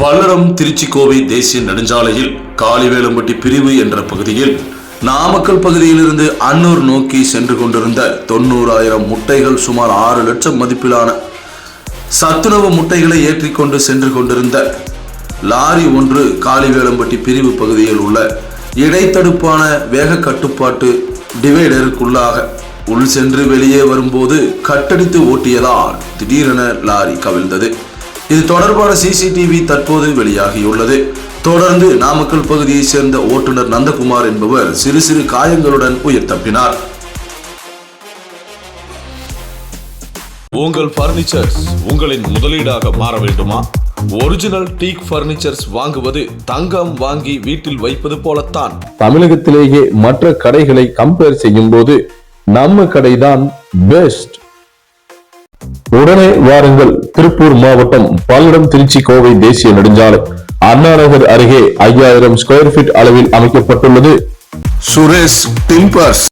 பல்லடம் திருச்சிக்கோவை தேசிய நெடுஞ்சாலையில் காளிவேலம்பட்டி பிரிவு என்ற பகுதியில் நாமக்கல் பகுதியிலிருந்து அன்னூர் நோக்கி சென்று கொண்டிருந்த தொண்ணூறாயிரம் முட்டைகள் சுமார் ஆறு லட்சம் மதிப்பிலான சத்துணவு முட்டைகளை ஏற்றிக்கொண்டு சென்று கொண்டிருந்த லாரி ஒன்று காளிவேலம்பட்டி பிரிவு பகுதியில் உள்ள இடைத்தடுப்பான வேக கட்டுப்பாட்டு டிவைடருக்குள்ளாக உள் சென்று வெளியே வரும்போது கட்டடித்து ஓட்டியதால் திடீரென லாரி கவிழ்ந்தது. இது தொடர்பான சிசிடிவி தற்போது வெளியாகியுள்ளது. தொடர்ந்து நாமக்கல் பகுதியைச் சேர்ந்த ஓட்டுநர் நந்தகுமார் என்பவர் சிறு சிறு காயங்களுடன் உயிர் தப்பினார். உங்கள் பர்னிச்சர்ஸ் உங்களின் முதலீடாக மாற வேண்டுமா? ஒரிஜினல் டீக் பர்னிச்சர்ஸ் வாங்குவது தங்கம் வாங்கி வீட்டில் வைப்பது போலத்தான். தமிழகத்திலேயே மற்ற கடைகளை கம்பேர் செய்யும் போது நம்ம கடைதான் பெஸ்ட் உடனே வாருங்கள். திருப்பூர் மாவட்டம் பல்லடம் திருச்சி கோவை தேசிய நெடுஞ்சாலை. அண்ணா நகர் அருகே ஐயாயிரம் ஸ்கொயர் ஃபீட் அளவில் அமைக்கப்பட்டுள்ளது. சுரேஷ் டிம்பர்ஸ்